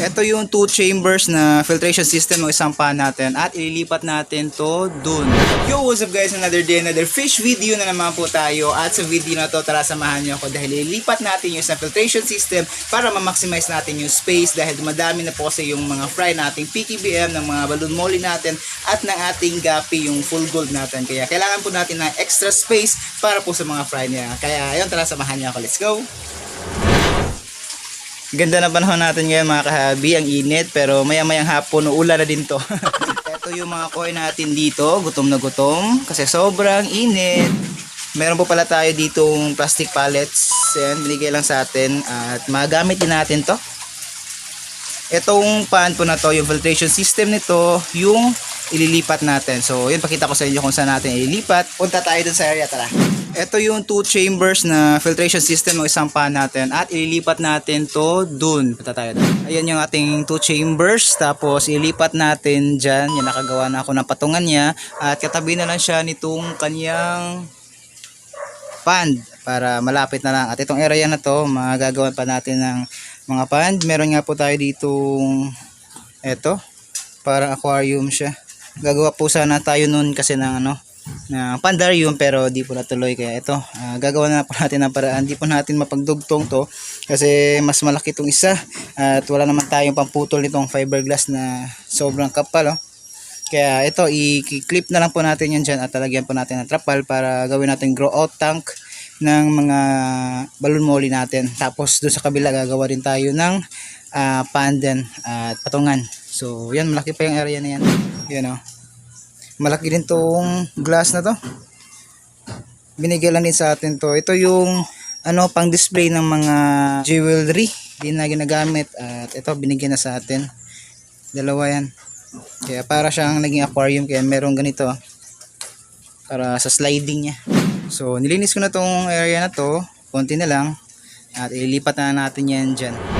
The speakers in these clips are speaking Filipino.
Ito yung two chambers na filtration system ng isang pan natin at ililipat natin to dun. Yo, what's up guys? Another day, another fish video na naman po tayo at sa video na to tara samahan nyo ako dahil ililipat natin yung isang filtration system para ma-maximize natin yung space dahil madami na po kasi yung mga fry nating PKBM ng mga balloon molly natin at ng ating gapi yung full gold natin. Kaya kailangan po natin ng extra space para po sa mga fry niya. Kaya ayun, tara samahan nyo ako. Let's go! Ganda na panahon natin ngayon mga kahabi, ang init pero maya mayang hapon ulan na din to. Ito yung mga koi natin dito, gutom na gutom kasi sobrang init. Meron po pala tayo ditong plastic pallets, yan, binigay lang sa atin at magamit din natin to. Itong pan po na to, yung filtration system nito, yung ililipat natin. So, yun, pakita ko sa inyo kung saan natin ililipat. Punta tayo dun sa area, tara. Ito yung two chambers na filtration system ng isang pan natin at ililipat natin to dun. Punta tayo dun. Ayan yung ating two chambers. Tapos, ililipat natin dyan. Yan, nakagawa na ako ng patungan niya. At katabi na lang siya nitong kanyang pond para malapit na lang. At itong area na to, magagawan pa natin ng mga pond. Meron nga po tayo ditong eto, parang aquarium siya. Gagawa po sana tayo nun kasi ng ano, na pandarium pero di po natuloy kaya ito ah, gagawa na po natin ng paraan di po natin mapagdugtong to kasi mas malaki itong isa at wala naman tayong pamputol nitong fiberglass na sobrang kapal oh. Kaya ito, i-clip na lang po natin yan dyan at talagyan po natin ng trapal para gawin natin grow out tank ng mga balloon molly natin. Tapos doon sa kabila gagawa din tayo ng uh, pandan at patungan. So yan, malaki pa yung area na yan. Yan o. Malaki din tong glass na to. Binigay lang din sa atin to. Ito yung ano pang display ng mga jewelry din na ginagamit at ito binigyan na sa atin. Dalawa yan. Kaya para siyang naging aquarium kaya meron ganito para sa sliding niya. So nilinis ko na tong area na to, konti na lang at ililipat na natin yan dyan.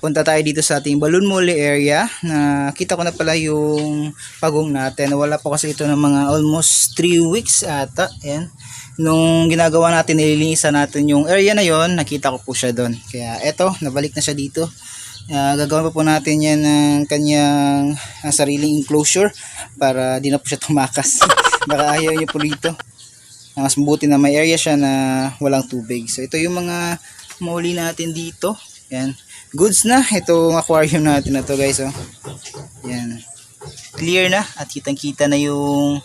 Punta tayo dito sa ating balloon molly area na kita ko na pala yung pagong natin. Wala pa kasi ito ng mga almost 3 weeks ata. Ayan. Nung ginagawa natin, nililinisan natin yung area na yon nakita ko po siya doon. Kaya eto, nabalik na siya dito. Uh, gagawin pa po natin yan ng kanyang uh, sariling enclosure para di na po siya tumakas. Baka ayaw niyo po dito. Uh, mas mabuti na may area siya na walang tubig. So ito yung mga molly natin dito. Yan. Goods na itong aquarium natin na to guys. Oh. Yan. Clear na at kitang kita na yung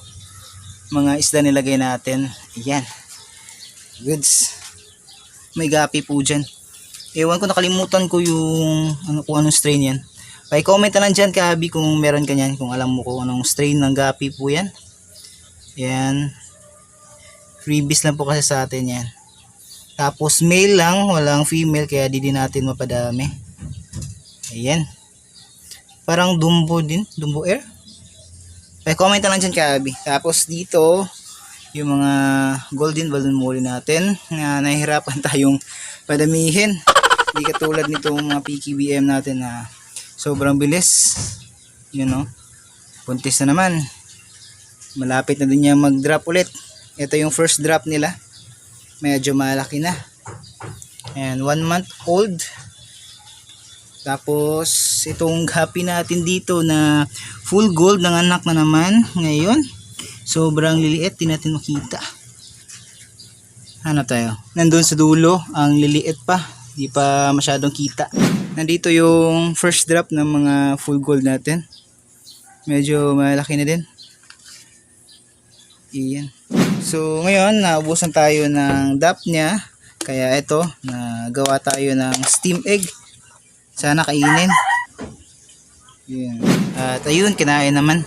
mga isda nilagay natin. Yan. Goods. May gapi po dyan. Ewan ko nakalimutan ko yung ano kung anong strain yan. Pa-comment na lang dyan kahabi kung meron ka yan. Kung alam mo kung anong strain ng gapi po yan. Yan. Freebies lang po kasi sa atin yan. Tapos male lang, walang female kaya di din natin mapadami. Ayan. Parang dumbo din, dumbo air. Pa-comment na lang dyan kahabi. Tapos dito, yung mga golden balloon molly natin na nahihirapan tayong padamihin. Hindi katulad nitong mga PKBM natin na sobrang bilis. You know. Puntis na naman. Malapit na din niya mag-drop ulit. Ito yung first drop nila. Medyo malaki na. And one month old. Tapos itong happy natin dito na full gold ng anak na naman ngayon. Sobrang liliit, di natin makita. Ano tayo? Nandun sa dulo, ang liliit pa. Di pa masyadong kita. Nandito yung first drop ng mga full gold natin. Medyo malaki na din. Iyan. So ngayon, naubusan tayo ng DAP niya. Kaya ito, nagawa tayo ng steam egg. Sana kainin. Yun. At ayun, kinain naman.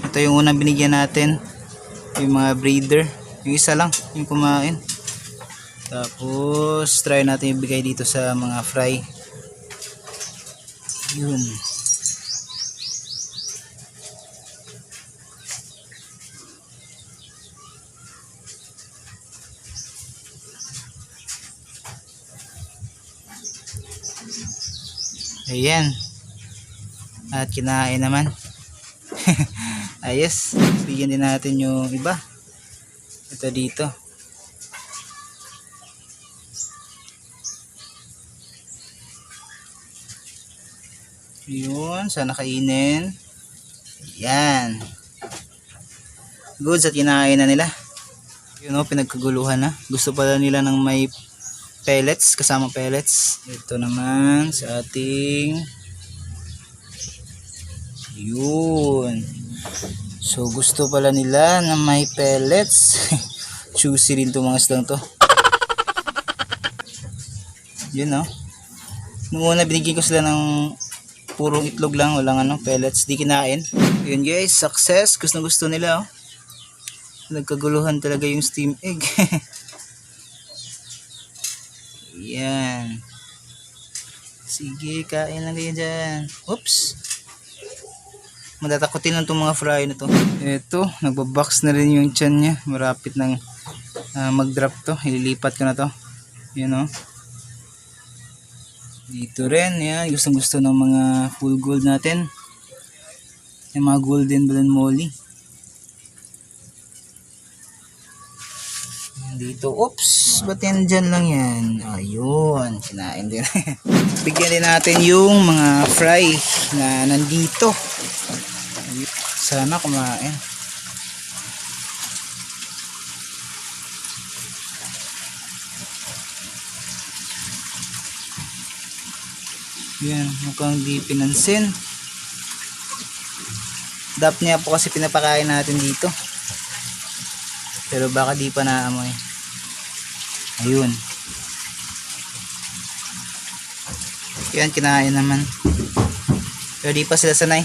Ito yung unang binigyan natin. Yung mga breeder. Yung isa lang, yung kumain. Tapos, try natin ibigay dito sa mga fry. Yun. Ayan. At kinain naman. Ayos. Bigyan din natin yung iba. Ito dito. Yun, sana kainin. Yan. Good sa kinain na nila. Yun o, pinagkaguluhan na. Gusto pala nila ng may pellets, kasama pellets. Ito naman sa ating yun. So gusto pala nila na may pellets. Juicy rin itong mga isdang to. Yun no. Nung una binigyan ko sila ng purong itlog lang, walang ano, pellets, di kinain. Yun guys, success. Gusto gusto nila oh. Nagkaguluhan talaga yung steam egg. Yan. Sige, kain lang kayo dyan. Oops. Matatakotin lang itong mga fry na to. Ito, nagbabox na rin yung chan niya. Marapit nang ah, mag-drop to. Ililipat ko na to. Yun o. Dito rin, yan. Gustong gusto ng mga full gold natin. Yung mga golden balloon molly. Dito, oops, ba't yan dyan lang yan? Ayun, kinain din. Bigyan din natin yung mga fry na nandito. Sana kumain. Yan, mukhang di pinansin. Dap niya po kasi pinapakain natin dito. Pero baka di pa naamoy. Ayun. Yan, kinain naman. Pero di pa sila sanay.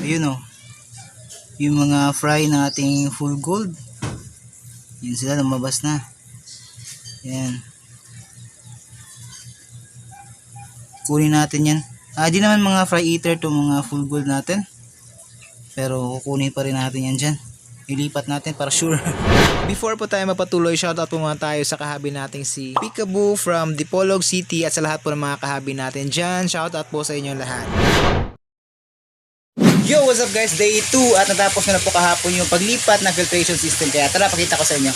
Ayun oh. Yung mga fry ng ating full gold. Yan sila, lumabas na. Yan. Kunin natin yan. Ah, di naman mga fry eater to mga full gold natin. Pero kukunin pa rin natin yan dyan. Ilipat natin para sure. Before po tayo mapatuloy, shoutout po muna tayo sa kahabi nating si Peekaboo from Dipolog City at sa lahat po ng mga kahabi natin dyan. Shoutout po sa inyo lahat. Yo, what's up guys? Day 2 at natapos na, po kahapon yung paglipat ng filtration system. Kaya tara, pakita ko sa inyo.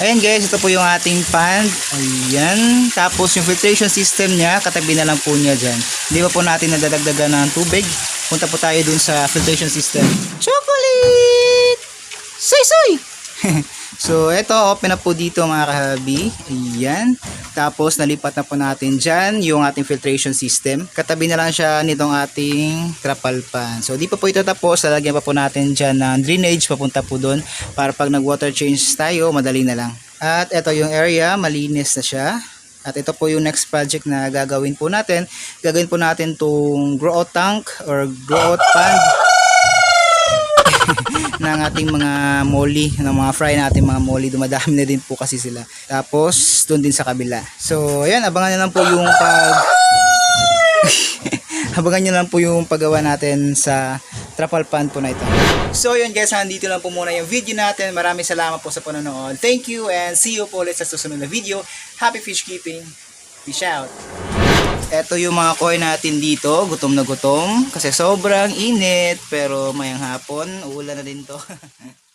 Ayan guys, ito po yung ating pan. Ayan. Tapos yung filtration system niya, katabi na lang po niya dyan. Hindi pa po natin nadadagdagan ng tubig. Punta po tayo dun sa filtration system. Chocolate! Soy soy! so, ito, open na po dito mga kahabi. Ayan. Tapos, nalipat na po natin dyan yung ating filtration system. Katabi na lang siya nitong ating trapal pan. So, di pa po ito tapos. Lalagyan pa po natin dyan ng drainage papunta po doon para pag nag-water change tayo, madali na lang. At ito yung area, malinis na siya. At ito po yung next project na gagawin po natin. Gagawin po natin tong grow out tank or grow out pond ng ating mga molly, ng mga fry natin mga molly, dumadami na din po kasi sila. Tapos, doon din sa kabila. So, ayan, abangan nyo lang po yung pag... abangan nyo lang po yung paggawa natin sa trapal pan po na ito. So, yun guys, nandito lang po muna yung video natin. Maraming salamat po sa panonood. Thank you and see you po ulit sa susunod na video. Happy fish keeping. Peace out. Ito yung mga koi natin dito, gutom na gutom. Kasi sobrang init. Pero mayang hapon, ulan na din to.